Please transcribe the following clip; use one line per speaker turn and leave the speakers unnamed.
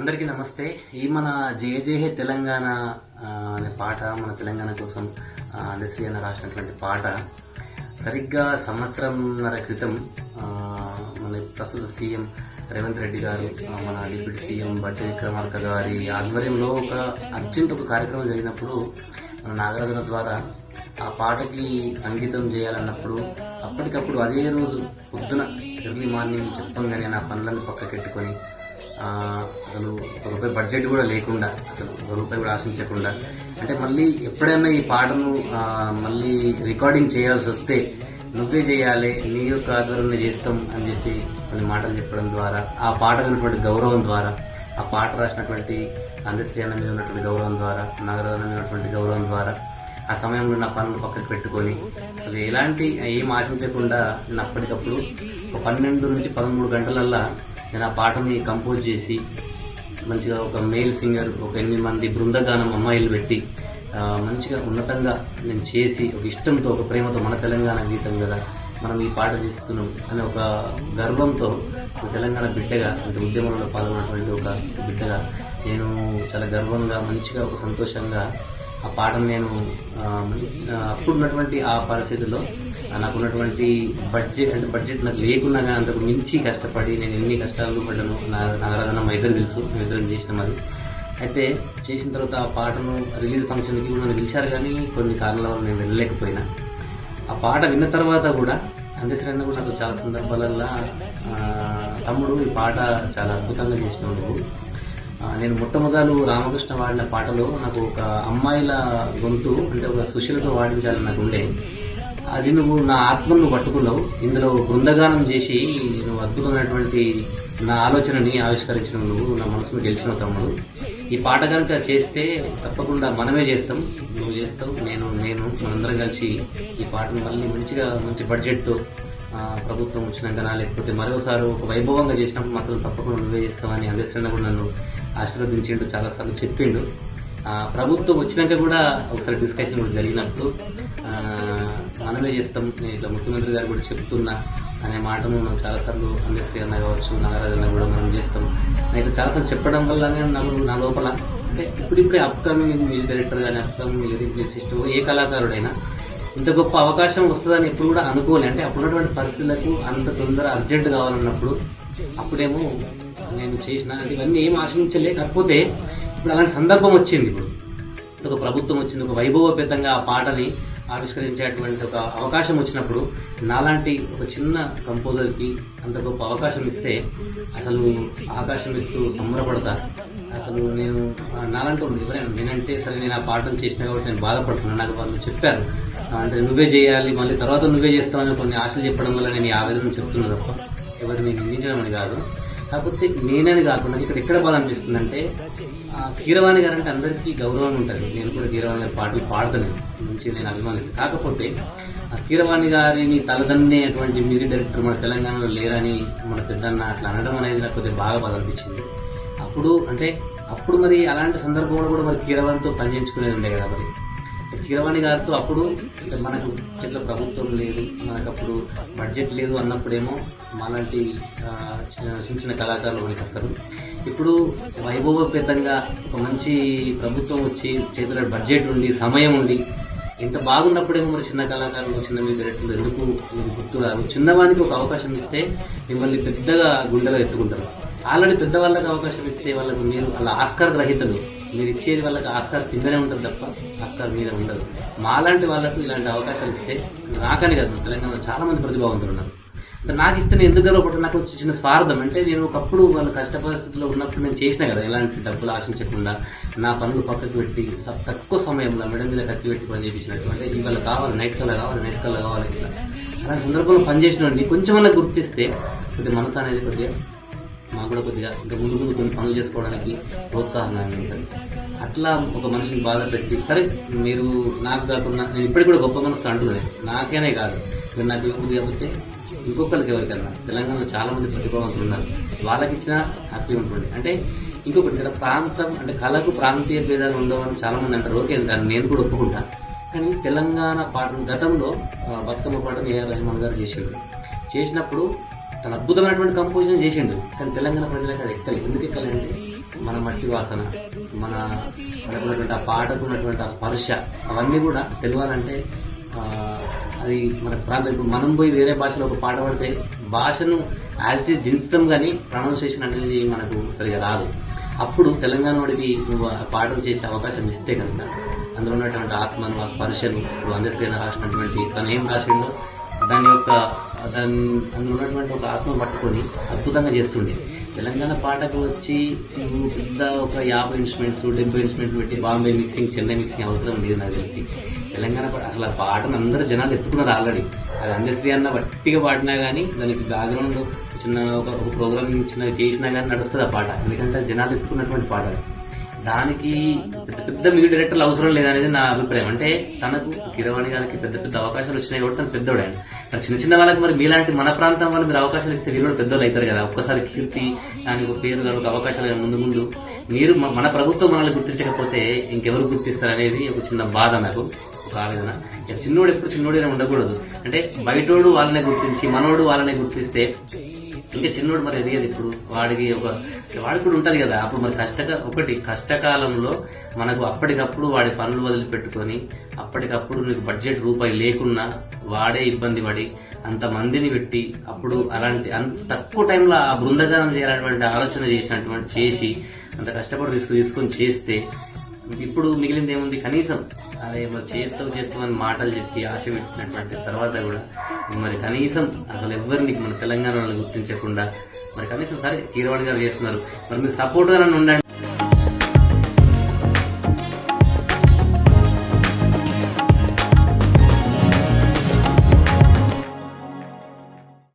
అందరికీ నమస్తే. ఈ మన జేజేహే తెలంగాణ అనే పాట మన తెలంగాణ కోసం ఆ, అందశ్రీ అన్న రాసినటువంటి పాట. సరిగ్గా సంవత్సరంన్నర క్రితం మన ప్రస్తుత సీఎం రేవంత్ రెడ్డి గారు మన డిప్యూటీ సీఎం బట్టి విక్రమార్క గారి ఆధ్వర్యంలో ఒక అర్జెంట్ ఒక కార్యక్రమం జరిగినప్పుడు మన నాగార్జున ద్వారా ఆ పాటకి సంగీతం చేయాలన్నప్పుడు అప్పటికప్పుడు అదే రోజు పొద్దున ఎర్లీ మార్నింగ్ చెప్పంగానే నా పనులను పక్కకెట్టుకొని అసలు ఒక రూపాయి బడ్జెట్ కూడా లేకుండా అసలు ఒక రూపాయి కూడా ఆశించకుండా అంటే మళ్ళీ ఎప్పుడైనా ఈ పాటను మళ్ళీ రికార్డింగ్ చేయాల్సి వస్తే నువ్వే చేయాలి నీ యొక్క ఆధ్వర్యంలో చేస్తాం అని చెప్పి కొన్ని మాటలు చెప్పడం ద్వారా ఆ పాట ఉన్నటువంటి గౌరవం ద్వారా ఆ పాట రాసినటువంటి అందశ్రీ అన్న మీద ఉన్నటువంటి గౌరవం ద్వారా నగరాల మీద ఉన్నటువంటి గౌరవం ద్వారా ఆ సమయంలో నా పనులు పక్కకు పెట్టుకొని అసలు ఎలాంటి ఏం ఆశించకుండా నేను అప్పటికప్పుడు ఒక పన్నెండు నుంచి పదమూడు గంటలల్లా నేను ఆ పాటని కంపోజ్ చేసి మంచిగా ఒక మేల్ సింగర్ ఒక ఎనిమిది మంది బృందగానం అమ్మాయిలు పెట్టి మంచిగా ఉన్నతంగా నేను చేసి ఒక ఇష్టంతో ఒక ప్రేమతో మన తెలంగాణ గీతం కదా మనం ఈ పాట చేస్తున్నాం అనే ఒక గర్వంతో తెలంగాణ బిడ్డగా అంటే ఉద్యమంలో పాల్గొన్నటువంటి ఒక బిడ్డగా నేను చాలా గర్వంగా మంచిగా ఒక సంతోషంగా ఆ పాటను నేను అప్పుడున్నటువంటి ఆ, అప్పుడు ఉన్నటువంటి ఆ పరిస్థితుల్లో నాకున్నటువంటి బడ్జెట్ అంటే బడ్జెట్ నాకు లేకున్నా కానీ అంతకు మించి కష్టపడి నేను ఎన్ని కష్టాలు పడ్డాను నా నాగరాజన్న మా ఇద్దరు తెలుసు మేము ఇద్దరం చేసినాం అది అయితే చేసిన తర్వాత ఆ పాటను రిలీజ్ ఫంక్షన్కి కూడా నన్ను పిలిచారు కానీ కొన్ని కారణాల వల్ల నేను వెళ్ళలేకపోయినా. ఆ పాట విన్న తర్వాత కూడా అందశ్రేణ కూడా నాకు చాలా సందర్భాలల్లో తమ్ముడు ఈ పాట చాలా అద్భుతంగా చేసినావు నువ్వు నేను మొట్టమొదలు రామకృష్ణ వాడిన పాటలో నాకు ఒక అమ్మాయిల గొంతు అంటే ఒక సుశీలతో వాడించాలని నాకు ఉండే. అది నువ్వు నా ఆత్మను పట్టుకున్నావు. ఇందులో బృందగానం చేసి నువ్వు అద్భుతమైనటువంటి నా ఆలోచనని ఆవిష్కరించిన నువ్వు నా మనసును గెలిచిన తమ్ముడు. ఈ పాట కనుక చేస్తే తప్పకుండా మనమే చేస్తాం. నువ్వు చేస్తావు నేను నేను మనందరం కలిసి ఈ పాటను మళ్ళీ మంచిగా మంచి బడ్జెట్తో ప్రభుత్వం వచ్చినాక లేకపోతే మరోసారి ఒక వైభవంగా చేసినప్పుడు మాత్రం తప్పకుండా నువ్వే చేస్తావని అందరిస్తున్నా కూడా నన్ను ఆశీర్వదించిండు చాలాసార్లు చెప్పిండు. ప్రభుత్వం వచ్చినాక కూడా ఒకసారి డిస్కషన్ కూడా జరిగినప్పుడు మనమే చేస్తాం. ఇట్లా ముఖ్యమంత్రి గారు కూడా చెప్తున్నా అనే మాటను మనం చాలాసార్లు అందశ్రీ అన్న కావచ్చు నాగరాజు అన్న కూడా మనం చేస్తాం. నాకు చాలాసార్లు చెప్పడం వల్లనే నాకు నా లోపల అంటే ఇప్పుడిప్పుడే అప్కమింగ్ మ్యూజిక్ డైరెక్టర్ కానీ అప్కమింగ్ లిరిక్ లిరిసిస్ట్ ఏ కళాకారుడైనా ఇంత గొప్ప అవకాశం వస్తుందని ఎప్పుడు కూడా అనుకోలే. అంటే అప్పుడున్నటువంటి పరిస్థితులకు అంత తొందర అర్జెంట్ కావాలన్నప్పుడు అప్పుడేమో నేను చేసిన ఇవన్నీ ఏం ఆశించలే. కాకపోతే ఇప్పుడు అలాంటి సందర్భం వచ్చింది ఇప్పుడు. ఒక ప్రభుత్వం వచ్చింది ఒక వైభవపేతంగా ఆ పాటని ఆవిష్కరించేటువంటి ఒక అవకాశం వచ్చినప్పుడు నాలాంటి ఒక చిన్న కంపోజర్కి అంత గొప్ప అవకాశం ఇస్తే అసలు ఆకాశం ఎత్తు సంబరపడతా. అసలు నేను నాలాంటి ఎవరైనా నేనంటే సరే నేను ఆ పాటను చేసిన కాబట్టి నేను బాధపడుతున్నాను నాకు వాళ్ళు చెప్పారు. అంటే నువ్వే చేయాలి మళ్ళీ తర్వాత నువ్వే చేస్తావని కొన్ని ఆశలు చెప్పడం వల్ల నేను ఈ ఆవేదన చెప్తున్నా తప్ప ఎవరిని నిందించడం అని కాదు. కాకపోతే నేనని కాకుండా ఇక్కడ ఎక్కడ బాధ అనిపిస్తుంది అంటే కీరవాణి గారు అంటే అందరికీ గౌరవం ఉంటుంది. నేను కూడా కీరవాణి గారి పాటలు పాడుతున్నాను మంచి నేను అభిమానిస్తాను. కాకపోతే ఆ కీరవాణి గారిని తలదన్నేటువంటి మ్యూజిక్ డైరెక్టర్ మన తెలంగాణలో లేరని మన పెద్దన్న అట్లా అనడం అనేది నాకు కొద్దిగా బాగా బాధ అనిపించింది అప్పుడు అంటే అప్పుడు మరి అలాంటి సందర్భంలో కూడా మరి కీరవాణితో పనిచేయించుకునేది ఉండే కదా మరి. కిరవాణి గారితో అప్పుడు మనకు చేతిలో ప్రభుత్వం లేదు మనకు అప్పుడు బడ్జెట్ లేదు అన్నప్పుడేమో మాలాంటి చిన్న చిన్న కళాకారులు మనకి వస్తారు. ఇప్పుడు వైభవపేతంగా ఒక మంచి ప్రభుత్వం వచ్చి చేతిలో బడ్జెట్ ఉండి సమయం ఉండి ఇంత బాగున్నప్పుడేమో మరి చిన్న కళాకారులు చిన్న మీ డైరెక్టర్లు ఎందుకు మీకు గుర్తు రాదు? చిన్నవానికి ఒక అవకాశం ఇస్తే మిమ్మల్ని పెద్దగా గుండెలో ఎత్తుకుంటారు. ఆల్రెడీ పెద్దవాళ్ళకి అవకాశం ఇస్తే వాళ్ళకు మీరు వాళ్ళ ఆస్కార్ గ్రహీతలు మీరు ఇచ్చేది వాళ్ళకి ఆస్కార్ కిందనే ఉంటుంది తప్ప ఆస్కార్ మీద ఉండదు. మాలాంటి వాళ్ళకు ఇలాంటి అవకాశాలు ఇస్తే నాకని కాదు తెలంగాణలో చాలా మంది ప్రతిభావంతులు ఉన్నారు. అంటే నాకు ఇస్తే నేను ఎందుకు గర్వపడ్డా నాకు చిన్న స్వార్థం. అంటే నేను ఒకప్పుడు వాళ్ళ కష్ట పరిస్థితుల్లో ఉన్నప్పుడు నేను చేసిన కదా ఎలాంటి డబ్బులు ఆశించకుండా నా పనులు పక్కకు పెట్టి తక్కువ సమయంలో మెడ మీద కత్తి పెట్టి పని చేయించినట్టు అంటే ఇవాళ కావాలి నైట్ కల్లా కావాలి నైట్ కల్లా కావాలి ఇట్లా అలా సందర్భంలో పనిచేసిన కొంచెమన్నా గుర్తిస్తే కొద్దిగా మనసు అనేది కొద్దిగా మాకు కూడా కొద్దిగా ఇంకా ముందు ముందు కొన్ని పనులు చేసుకోవడానికి ప్రోత్సాహంగా ఉంటుంది. అట్లా ఒక మనిషిని బాధ పెట్టి సరే మీరు నాకు కాకుండా నేను ఇప్పటికి కూడా గొప్ప మనసు అంటున్నాను నాకేనే కాదు. మీరు నాకు ఇవ్వదు కాబట్టి ఇంకొకరికి ఎవరికన్నా తెలంగాణలో చాలా మంది ప్రతిభావంతులు ఉన్నారు. వాళ్ళకి ఇచ్చిన హ్యాపీ ఉంటుంది. అంటే ఇంకొకటి ఇక్కడ ప్రాంతం అంటే కళకు ప్రాంతీయ భేదాలు ఉండవని చాలా మంది అంటారు. ఓకే దాన్ని నేను కూడా ఒప్పుకుంటా. కానీ తెలంగాణ పాట గతంలో బతుకమ్మ పాటను ఏఆర్ రహమాన్ గారు చేసేవారు చేసినప్పుడు చాలా అద్భుతమైనటువంటి కంపోజిషన్ చేసిండు. కానీ తెలంగాణ ప్రజలకు అది ఎక్కలేదు. ఎందుకు ఎక్కలేదంటే మన మట్టి వాసన మన మనకున్నటువంటి ఆ పాటకు ఉన్నటువంటి ఆ స్పర్శ అవన్నీ కూడా తెలియాలంటే అది మన ప్రాంతం. ఇప్పుడు మనం పోయి వేరే భాషలో ఒక పాట పడితే భాషను యాక్టివ్ దించడం కానీ ప్రొనౌన్సియేషన్ అనేది మనకు సరిగా రాదు. అప్పుడు తెలంగాణ వాడికి నువ్వు పాటలు చేసే అవకాశం ఇస్తే కనుక అందులో ఉన్నటువంటి ఆత్మను ఆ స్పర్శను ఇప్పుడు అందరికీ రాసినటువంటి తను ఏం రాసిండో దాని యొక్క దాని అందులో ఉన్నటువంటి ఒక ఆత్మ పట్టుకొని అద్భుతంగా చేస్తుండే. తెలంగాణ పాటకు వచ్చి పెద్ద ఒక యాభై ఇన్స్ట్రుమెంట్స్ డెబ్బై ఇన్స్ట్రుమెంట్స్ పెట్టి బాంబే మిక్సింగ్ చెన్నై మిక్సింగ్ అవసరం లేదు నాకు తెలిసి. తెలంగాణ పాట అసలు ఆ పాటను అందరూ జనాలు ఎత్తుకున్నారు ఆల్రెడీ అది అందశ్రీ అన్న వట్టిగా పాడినా కానీ దానికి బ్యాక్గ్రౌండ్ చిన్న ఒక ఒక ప్రోగ్రామ్ చిన్న చేసినా కానీ నడుస్తుంది ఆ పాట. ఎందుకంటే జనాలు ఎత్తుకున్నటువంటి పాట అది. దానికి పెద్ద పెద్ద మ్యూజిక్ డైరెక్టర్లు అవసరం లేదనేది నా అభిప్రాయం. అంటే తనకు కిరవాణి గారికి పెద్ద పెద్ద అవకాశాలు వచ్చినాయి కాబట్టి తను పెద్దోడే మరి చిన్న చిన్న వాళ్ళకి మరి మీలాంటి మన ప్రాంతం వాళ్ళు మీరు అవకాశాలు ఇస్తే వీళ్ళు కూడా పెద్దోళ్ళు అవుతారు కదా. ఒక్కసారి కీర్తి దానికి ఒక పేరు కానీ అవకాశాలు ముందు ముందు మీరు మన ప్రభుత్వం మనల్ని గుర్తించకపోతే ఇంకెవరు గుర్తిస్తారు అనేది ఒక చిన్న బాధ నాకు ఒక ఆవేదన. ఇక చిన్నోడు ఎప్పుడు చిన్నోడే ఉండకూడదు. అంటే బయటోడు వాళ్ళనే గుర్తించి మనోడు వాళ్ళనే గుర్తిస్తే ఇంకా చిన్నోడు మరి ఎదిగేది ఇప్పుడు వాడికి ఒక వాడు కూడా ఉంటది కదా. అప్పుడు మరి కష్టక ఒకటి కష్టకాలంలో మనకు అప్పటికప్పుడు వాడి పనులు వదిలిపెట్టుకొని అప్పటికప్పుడు నీకు బడ్జెట్ రూపాయి లేకున్నా వాడే ఇబ్బంది పడి అంత మందిని పెట్టి అప్పుడు అలాంటి అంత తక్కువ టైంలో ఆ బృందగానం చేయాలన్నటువంటి ఆలోచన చేసినటువంటి చేసి అంత కష్టపడి రిస్క్ తీసుకొని చేస్తే ఇప్పుడు మిగిలింది ఏముంది? కనీసం అదే మరి చేస్తావు అని మాటలు చెప్పి ఆశ పెట్టినటువంటి తర్వాత కూడా మరి కనీసం అసలు ఎవరిని మన తెలంగాణలో గుర్తించకుండా మరి కనీసం సరే కీరవాణి గారు చేస్తున్నారు. మరి మీరు సపోర్ట్గా నన్ను ఉండండి.